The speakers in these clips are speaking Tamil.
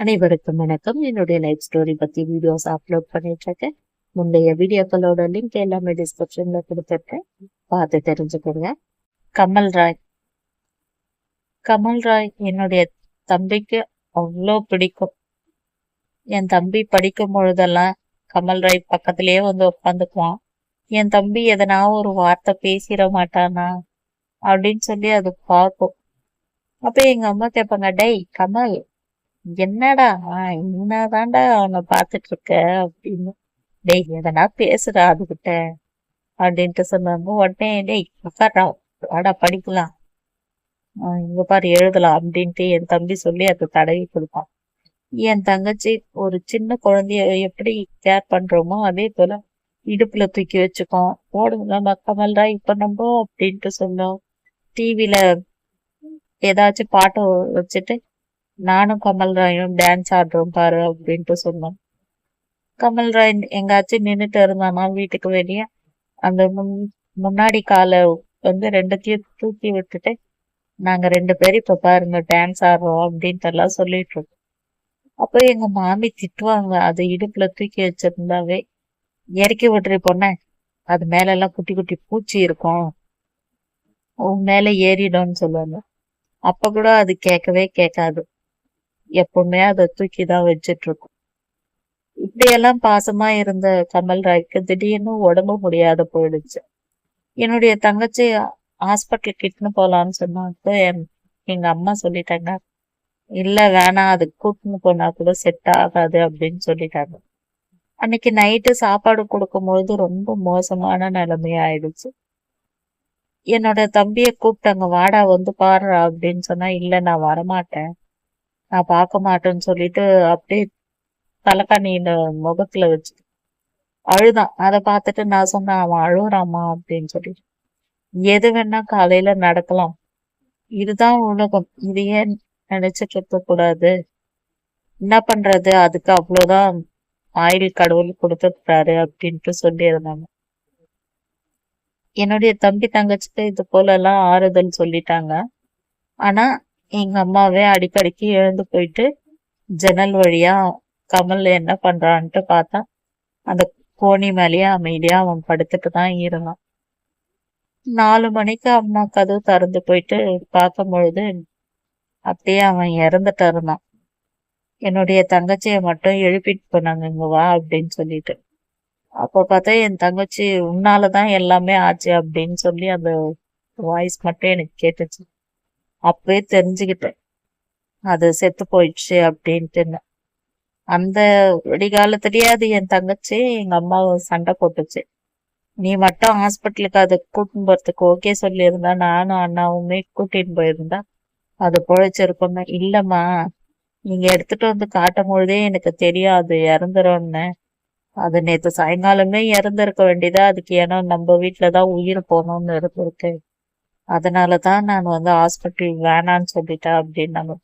அனைவருக்கும் வணக்கம். என்னுடைய லைஃப் ஸ்டோரி பத்தி வீடியோஸ் அப்லோட் பண்ணிட்டு இருக்கேன் முந்தைய வீடியோக்களோட லிங்க் எல்லாமே டிஸ்கிரிப்ஷன்ல கொடுத்துருக்கேன். பார்த்து தெரிஞ்சுக்கோங்க. கமல் ராய். கமல் ராய் என்னுடைய தம்பிக்கு அவ்வளோ பிடிக்கும். என் தம்பி படிக்கும் பொழுதெல்லாம் கமல் ராய் பக்கத்திலேயே வந்து உட்காந்துக்குவான். என் தம்பி எதனா ஒரு வார்த்தை பேசிட மாட்டானா அப்படின்னு சொல்லி அது பார்க்கும். அப்ப எங்க அம்மா கேட்பாங்க டேய் கமல் என்னடா என்னதான்டா அவனை பார்த்துட்டு இருக்க அப்படின்னு. டேய் எதனா பேசுடா அதுகிட்ட அப்படின்ட்டு சொன்னாங்க உடனே டேய் உட்காரா வாடா படிக்கலாம். இங்க பாரு எழுதலாம் அப்படின்ட்டு என் தம்பி சொல்லி அதை தடவி கொடுப்பான் என் தங்கச்சி ஒரு சின்ன குழந்தைய எப்படி கேர் பண்றோமோ அதே போல இடுப்புல தூக்கி வச்சுக்கோம். ஓடுங்களா கமல்ரா இப்ப நம்ம அப்படின்ட்டு சொன்னோம். டிவில ஏதாச்சும் பாட்டை வச்சுட்டு நானும் கமல் ராயும் டான்ஸ் ஆடுறோம் பாரு அப்படின்ட்டு சொன்னோம். கமல் ராய் எங்காச்சும் நின்றுட்டு இருந்தானா வீட்டுக்கு வெளியே? அந்த முன் முன்னாடி காலை வந்து ரெண்டுத்தையும் தூக்கி விட்டுட்டு நாங்க ரெண்டு பேரும் இப்ப பாருங்க டான்ஸ் ஆடுறோம் அப்படின்ட்டு எல்லாம் சொல்லிட்டு இருக்கோம். அப்போ எங்க மாமி திட்டுவாங்க அது இடுப்புல தூக்கி வச்சிருந்தாவே இறக்கி விட்டுரு பொண்ணே அது மேல எல்லாம் குட்டி குட்டி பூச்சி இருக்கும். உன் மேல ஏறிடும்னு சொல்லுவாங்க. அப்ப கூட அது கேட்கவே கேட்காது. எப்பவுமே அதை தூக்கி தான் வச்சிட்டு இருக்கும் இப்படியெல்லாம் பாசமா இருந்த கமல் ராய்க்கு திடீர்னு உடம்பு முடியாத போயிடுச்சு. என்னுடைய தங்கச்சி ஹாஸ்பிட்டல் கிட்னு போலான்னு சொன்னாக்க என்- எங்க அம்மா சொல்லிட்டாங்க. இல்ல வேணாம் அது கூட்டுன்னு போனா கூட செட் ஆகாது அப்படின்னு சொல்லிட்டாங்க. அன்னைக்கு நைட்டு சாப்பாடு கொடுக்கும்பொழுது ரொம்ப மோசமான நிலைமை ஆயிடுச்சு என்னோட தம்பியை கூப்பிட்டாங்க வாடா வந்து பாருடா அப்படின்னு சொன்னா இல்ல நான் வரமாட்டேன். நான் பார்க்க மாட்டேன்னு சொல்லிட்டு அப்படியே தலைக்காணியில முகத்துல வச்சு அழுதான். அதை பார்த்துட்டு நான் சொன்னேன் அவன் அழுகுறாமா அப்படின்னு சொல்லிட்டு. எது வேணா காலையில நடக்கலாம். இதுதான் உலகம். இது ஏன் நினைச்சிட்டு இருக்க கூடாது? என்ன பண்றது? அதுக்கு அவ்வளவுதான் ஆயில் கடவுள் கொடுத்துருக்காரு அப்படின்ட்டு சொல்லியிருந்தாங்க. என்னுடைய தம்பி தங்கச்சிக்கு இது போல எல்லாம் ஆறுதல் சொல்லிட்டாங்க. ஆனா எங்க அம்மாவே அடிக்கடிக்கு எழுந்து போயிட்டு ஜன்னல் வழியா கமல் என்ன பண்றான்ட்டு பார்த்தா அந்த கோணி மேலேயே அமைதியா அவன் படுத்துட்டு தான் இருந்தான். நாலு மணிக்கு அம்மா கதவு திறந்து போயிட்டு பார்க்கும் பொழுது அப்படியே அவன் இறந்துட்டு இருந்தான். என்னுடைய தங்கச்சியை மட்டும் எழுப்பிட்டு போனாங்க இங்க வா அப்படின்னு சொல்லிட்டு. அப்போ பார்த்தா என் தங்கச்சி உன்னாலதான் எல்லாமே ஆச்சு அப்படின்னு சொல்லி அந்த வாய்ஸ் மட்டும் எனக்கு கேட்டுச்சு. அப்பவே தெரிஞ்சுக்கிட்டேன் அது செத்து போயிடுச்சு அப்படின்ட்டு அந்த விடிகாலத்திலேயே அது என் தங்கச்சி எங்க அம்மாவை சண்டை போட்டுச்சு. நீ மட்டும் ஹாஸ்பிட்டலுக்கு அதை கூட்டின்னு போறதுக்கு ஓகே சொல்லியிருந்தா நானும் அண்ணாவுமே கூட்டின்னு போயிருந்தா அது பொழைச்சிருக்கோமே இல்லம்மா நீங்க எடுத்துட்டு வந்து காட்டும் பொழுதே எனக்கு தெரியும் அது இறந்துரும்னு. அது நேற்று சாயங்காலமே இறந்துருக்க வேண்டியதா அதுக்கு ஏன்னா நம்ம வீட்டுலதான் உயிர் போகணும்னு இருந்திருக்கு அதனாலதான் நான் வந்து ஹாஸ்பிட்டல் வேணான்னு சொல்லிட்டேன் அப்படின்னாங்க.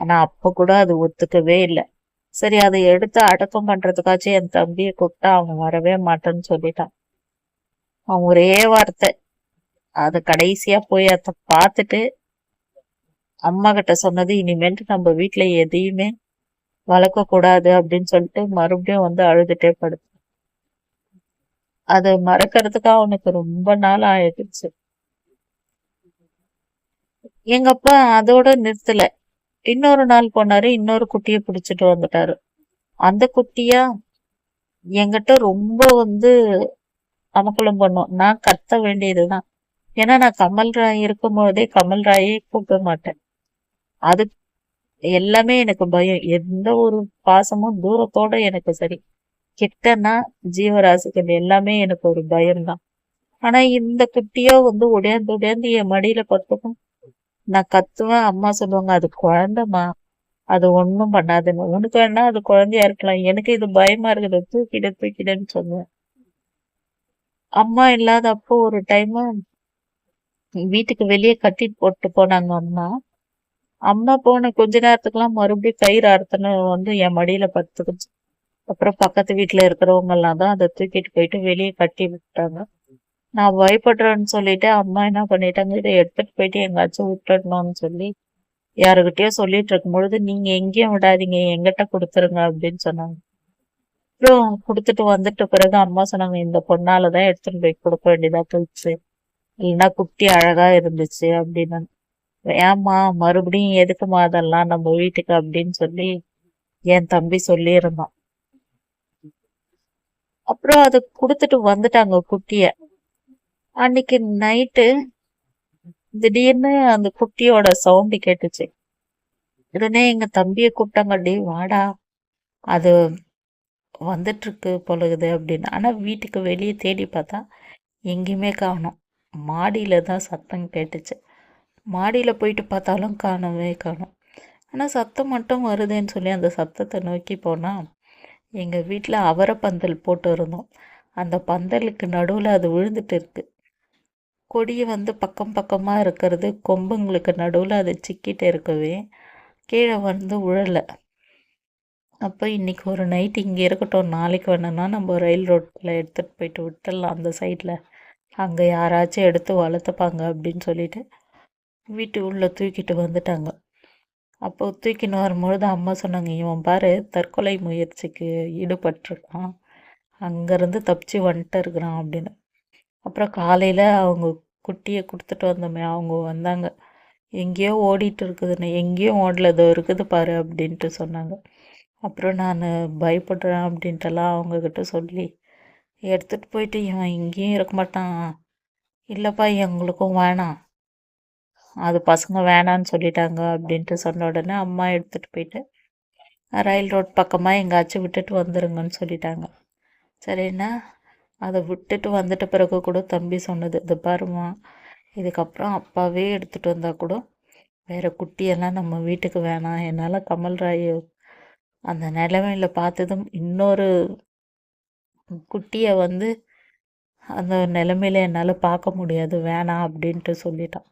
ஆனா அப்ப கூட அது ஒத்துக்கவே இல்லை. சரி அதை எடுத்து அடக்கம் பண்றதுக்காச்சும் என் தம்பியை கூப்பிட்டா அவன் வரவே மாட்டேன்னு சொல்லிட்டான். அவன் ஒரே வார்த்தை. அது கடைசியா போய் அதை பார்த்துட்டு அம்மா கிட்ட சொன்னது இனிமேல்ட்டு நம்ம வீட்டில் எதையுமே வளர்க்க கூடாது அப்படின்னு சொல்லிட்டு மறுபடியும் வந்து அழுதுட்டே படுத்து. அதை மறக்கிறதுக்கு அவனுக்கு ரொம்ப நாள் ஆயிடுச்சு. எங்க அப்பா அதோட நிறுத்தல. இன்னொரு நாள் போனாரு இன்னொரு குட்டிய பிடிச்சிட்டு வந்துட்டாரு. அந்த குட்டியா என்கிட்ட ரொம்ப வந்து அமக்கலம் பண்ணும். நான் கத்த வேண்டியதுதான். ஏன்னா நான் கமல் ராய் இருக்கும் போதே கமல் ராயை கூப்பிட மாட்டேன். அது எல்லாமே எனக்கு பயம். எந்த ஒரு பாசமும் தூரத்தோட எனக்கு சரி. கிட்டனா ஜீவராசிகள் எல்லாமே எனக்கு ஒரு பயம்தான். ஆனா இந்த குட்டியோ வந்து உடையாந்து உடையாந்து என் மடியில படுத்துக்கும். நான் கத்துவேன். அம்மா சொல்லுவாங்க அது குழந்தைமா அது ஒன்றும் பண்ணாதுன்னு உனக்கு வேணா அது குழந்தையா இருக்கலாம். எனக்கு இது பயமா இருக்குது. தூக்கிடு தூக்கிடுன்னு சொல்லுவேன். அம்மா இல்லாத அப்போ ஒரு டைம் வீட்டுக்கு வெளியே கட்டிட்டு போட்டு போனாங்க அம்மா. அம்மா போன கொஞ்ச நேரத்துக்குலாம் மறுபடியும் கயிறு அறுத்தன வந்து என் மடியில படுத்துக்குச்சு. அப்புறம் பக்கத்து வீட்டுல இருக்கிறவங்க எல்லாம் தான் அதை தூக்கிட்டு போயிட்டு வெளியே கட்டி விட்டாங்க. நான் பயப்படுறேன்னு சொல்லிட்டு அம்மா என்ன பண்ணிட்டாங்க? இதை எடுத்துட்டு போயிட்டு எங்காச்சும் விட்டுடணும்னு சொல்லி யாருக்கிட்டயோ சொல்லிட்டு இருக்கும் பொழுது நீங்க எங்கேயும் விடாதீங்க எங்கிட்ட கொடுத்துருங்க அப்படின்னு சொன்னாங்க. அப்புறம் கொடுத்துட்டு வந்துட்ட பிறகு அம்மா சொன்னாங்க இந்த பொண்ணாலதான் எடுத்துட்டு போய் கொடுக்க வேண்டியதா போயிடுச்சு. இல்லைன்னா குட்டி அழகா இருந்துச்சு அப்படின்னு. ஏம்மா மறுபடியும் எதுக்குமா அதெல்லாம் நம்ம வீட்டுக்கு அப்படின்னு சொல்லி என் தம்பி சொல்லியிருந்தான். அப்புறம் அதை கொடுத்துட்டு வந்துட்டாங்க குட்டிய. அன்னைக்கு நைட்டு திடீர்னு அந்த குட்டியோட சவுண்டு கேட்டுச்சு. உடனே எங்க தம்பியை கூப்பிட்டாங்கடி வாடா. அது வந்துட்டு இருக்கு பொழுகுது அப்படின்னு. ஆனா வீட்டுக்கு வெளியே தேடி பார்த்தா எங்கேயுமே காணோம். மாடியில தான் சத்தம் கேட்டுச்சு. மாடியில போயிட்டு பார்த்தாலும் காணவே காணோம். ஆனா சத்தம் மட்டும் வருதுன்னு சொல்லி அந்த சத்தத்தை நோக்கி போனா எங்க வீட்டில் அவரை பந்தல் போட்டு இருந்தோம். அந்த பந்தலுக்கு நடுவில் அது விழுந்துட்டு இருக்குது கொடி வந்து பக்கம் பக்கமாக இருக்கிறது. கொம்புங்களுக்கு நடுவில் அது சிக்கிட்டு இருக்கவே கீழே வந்து உழலை. அப்போ இன்றைக்கி ஒரு நைட் இங்கே இருக்கட்டும். நாளைக்கு வேணும்னா நம்ம ரயில் ரோட்டில் எடுத்துகிட்டு போயிட்டு விட்டுடலாம் அந்த சைடில் அங்கே யாராச்சும் எடுத்து வளர்த்துப்பாங்க அப்படின்னு சொல்லிட்டு வீட்டு உள்ளே தூக்கிட்டு வந்துட்டாங்க. அப்போ தூக்கின்னு வரும்பொழுது அம்மா சொன்னாங்க இவன் பாரு தற்கொலை முயற்சிக்கு ஈடுபட்டிருக்கான். அங்கேருந்து தப்பிச்சு வந்துட்டு இருக்கிறான் அப்படின்னு. அப்புறம் காலையில் அவங்க குட்டியை கொடுத்துட்டு வந்தோமே அவங்க வந்தாங்க. எங்கேயோ ஓடிட்டு இருக்குதுன்னு எங்கேயும் ஓடலதோ இருக்குது பாரு அப்படின்ட்டு சொன்னாங்க. அப்புறம் நான் பயப்படுறேன் அப்படின்ட்டுலாம் அவங்கக்கிட்ட சொல்லி எடுத்துகிட்டு போயிட்டு இவன் இங்கேயும் இருக்க மாட்டான். இல்லைப்பா எங்களுக்கும் வேணாம். அது பசங்க வேணான்னு சொல்லிட்டாங்க அப்படின்ட்டு சொன்ன உடனே அம்மா எடுத்துகிட்டு போயிட்டு ரயில் ரோட் பக்கமாக எங்காச்சும் விட்டுட்டு வந்துருங்கன்னு சொல்லிட்டாங்க. சரிண்ணா அதை விட்டுட்டு வந்துட்ட பிறகு கூட தம்பி சொன்னது இது பாருமா இதுக்கப்புறம் அப்பாவே எடுத்துகிட்டு வந்தால் கூட வேறு குட்டியெல்லாம் நம்ம வீட்டுக்கு வேணாம். என்னால் கமல்ராய் அந்த நிலமையில பார்த்ததும் இன்னொரு குட்டியை வந்து அந்த நிலமையில என்னால் பார்க்க முடியாது வேணாம் அப்படின்ட்டு சொல்லிட்டான்.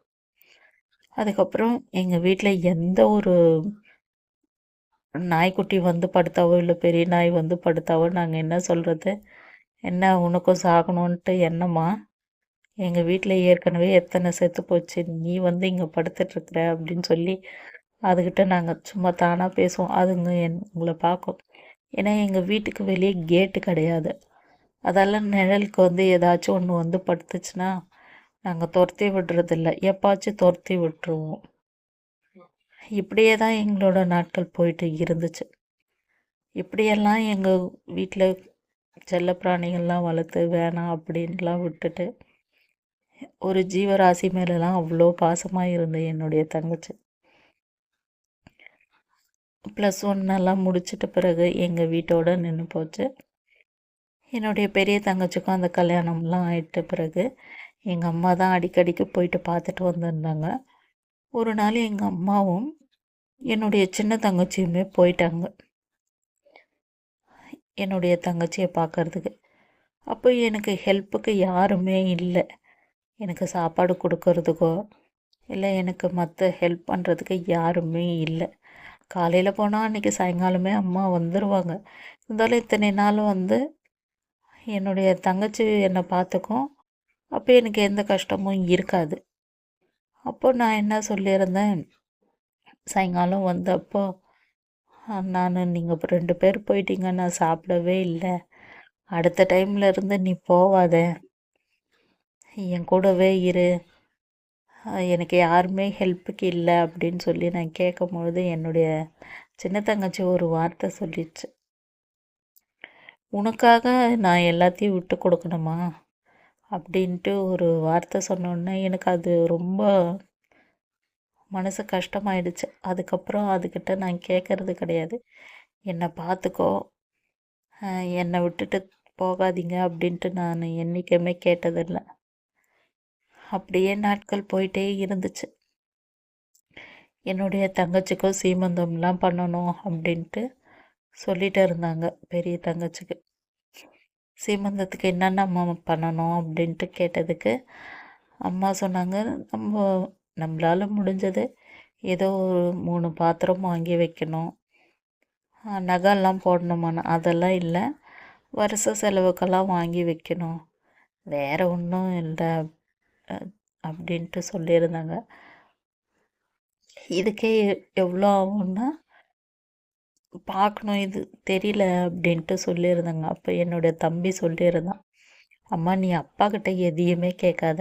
அதுக்கப்புறம் எங்கள் வீட்டில் எந்த ஒரு நாய்க்குட்டி வந்து படுத்தாவோ இல்லை பெரிய நாய் வந்து படுத்தாவோ நாங்கள் என்ன சொல்கிறது என்ன உனக்கும் சாகணுன்ட்டு என்னம்மா? எங்கள் வீட்டில் ஏற்கனவே எத்தனை செத்து போச்சு நீ வந்து இங்கே படுத்துட்ருக்குற அப்படின்னு சொல்லி அதுக்கிட்ட நாங்கள் சும்மா தானாக பேசுவோம். அதுங்க என் உங்களை பார்க்கும். ஏன்னா எங்கள் வீட்டுக்கு வெளியே கேட்டு கிடையாது. அதெல்லாம் நிழலுக்கு வந்து ஏதாச்சும் ஒன்று வந்து படுத்துச்சுன்னா நாங்கள் துரத்தி விடுறதில்ல. எப்பாச்சும் துரத்தி விட்டுருவோம். இப்படியே தான் எங்களோட நாட்கள் போயிட்டு இருந்துச்சு. இப்படியெல்லாம் எங்கள் வீட்டில் செல்ல பிராணிகள்லாம் வளர்த்து வேணாம் அப்படின்லாம் விட்டுட்டு ஒரு ஜீவராசி மேலெலாம் அவ்வளோ பாசமாக இருந்து என்னுடைய தங்கச்சி. ப்ளஸ் ஒன்னெல்லாம் முடிச்சிட்ட பிறகு எங்கள் வீட்டோட நின்று போச்சு. என்னுடைய பெரிய தங்கச்சிக்கும் அந்த கல்யாணம்லாம் ஆயிட்ட பிறகு எங்கள் அம்மா தான் அடிக்கடிக்கு போயிட்டு பார்த்துட்டு வந்திருந்தாங்க. ஒரு நாள் எங்கள் அம்மாவும் என்னுடைய சின்ன தங்கச்சியுமே போயிட்டாங்க. என்னுடைய தங்கச்சியை பார்க்கறதுக்கு. அப்போ எனக்கு ஹெல்ப்புக்கு யாருமே இல்லை. எனக்கு சாப்பாடு கொடுக்கறதுக்கோ இல்லை எனக்கு மற்ற ஹெல்ப் பண்ணுறதுக்கு யாருமே இல்லை. காலையில் போனால் அன்றைக்கி சாயங்காலமே அம்மா வந்துடுவாங்க இருந்தாலும் இத்தனை நாள் வந்து என்னுடைய தங்கச்சி என்னை பார்த்துக்கும். அப்போ எனக்கு எந்த கஷ்டமும் இருக்காது. அப்போ நான் என்ன சொல்லியிருந்தேன்? சாயங்காலம் வந்தப்போ நான் நீங்கள் ரெண்டு பேர் போயிட்டீங்க. நான் சாப்பிடவே இல்லை. அடுத்த டைம்ல இருந்து நீ போவாத. என் கூடவே இரு. எனக்கு யாருமே ஹெல்ப்புக்கு இல்லை அப்படின்னு சொல்லி நான் கேட்கும்பொழுது என்னுடைய சின்ன தங்கச்சி ஒரு வார்த்தை சொல்லிடுச்சு உனக்காக நான் எல்லாத்தையும் விட்டு கொடுக்கணுமா? அப்படின்ட்டு ஒரு வார்த்தை சொன்னோன்னே எனக்கு அது ரொம்ப மனசு கஷ்டமாயிடுச்சு. அதுக்கப்புறம் அதுக்கிட்ட நான் கேட்கறது கிடையாது. என்னை பார்த்துக்கோ என்னை விட்டுட்டு போகாதீங்க அப்படின்ட்டு நான் என்றைக்குமே கேட்டதில்லை. அப்படியே நாட்கள் போயிட்டே இருந்துச்சு. என்னுடைய தங்கச்சிக்கும் சீமந்தம்லாம் பண்ணணும் அப்படின்ட்டு சொல்லிட்டு இருந்தாங்க பெரிய தங்கச்சிக்கு. சீமந்தத்துக்கு என்னென்ன பண்ணணும்? அப்படின்ட்டு கேட்டதுக்கு அம்மா சொன்னாங்க நம்ம நம்மளால் முடிஞ்சது. ஏதோ ஒரு மூணு பாத்திரம் வாங்கி வைக்கணும். நகைலாம் போடணுமான அதெல்லாம் இல்லை. வருஷ செலவுக்கெல்லாம் வாங்கி வைக்கணும். வேறு ஒன்றும் இல்லை அப்படின்ட்டு சொல்லியிருந்தாங்க. இதுக்கே எவ்வளோ ஆகும்னா பார்க்கணும் இது தெரியல அப்படின்ட்டு சொல்லியிருந்தாங்க. அப்போ என்னுடைய தம்பி சொல்லியிருந்தான். அம்மா நீ அப்பா கிட்ட எதையுமே கேட்காத.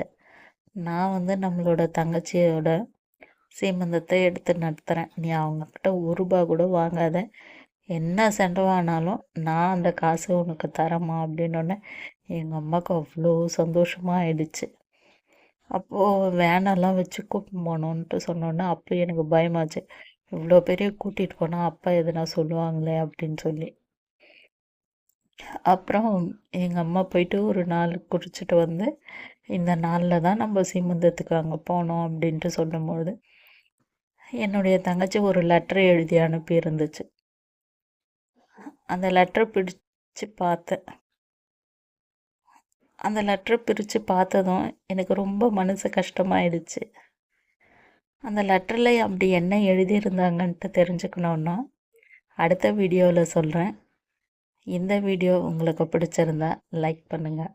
நான் வந்து நம்மளோட தங்கச்சியோட சீமந்தத்தை எடுத்து நடத்துகிறேன் நீ அவங்கக்கிட்ட ஒரு ரூபா கூட வாங்காத. என்ன செண்டவானாலும் நான் அந்த காசு உனக்கு தரேம்மா அப்படின்னோடனே எங்கள் அம்மாவுக்கு அவ்வளோ சந்தோஷமாக ஆயிடுச்சு. அப்போது வேனெல்லாம் வச்சு கூப்பிட்டு போகணுன்ட்டு சொன்னோன்னே அப்போ எனக்கு பயமாச்சு. இவ்வளோ பெரிய கூட்டிகிட்டு போனால் அப்பா எதுனா சொல்லுவாங்களே அப்படின்னு சொல்லி. அப்புறம் எங்கள் அம்மா போயிட்டு ஒரு நாள் குடிச்சிட்டு வந்து இந்த நாளில் தான் நம்ம சீமந்தத்துக்கு அங்கே போனோம் அப்படின்ட்டு சொல்லும்பொழுது என்னுடைய தங்கச்சி ஒரு லெட்டர் எழுதி அனுப்பி இருந்துச்சு அந்த லெட்டர் பிடிச்சு பார்த்தேன் அந்த லெட்டரை பிரித்து பார்த்ததும் எனக்கு ரொம்ப மனசு கஷ்டமாயிடுச்சு. அந்த லெட்டரில் அப்படி என்ன எழுதியிருந்தாங்கன்ட்டு தெரிஞ்சுக்கணுன்னா அடுத்த வீடியோவில் சொல்கிறேன் இந்த வீடியோ உங்களுக்கு பிடிச்சிருந்தா லைக் பண்ணுங்கள்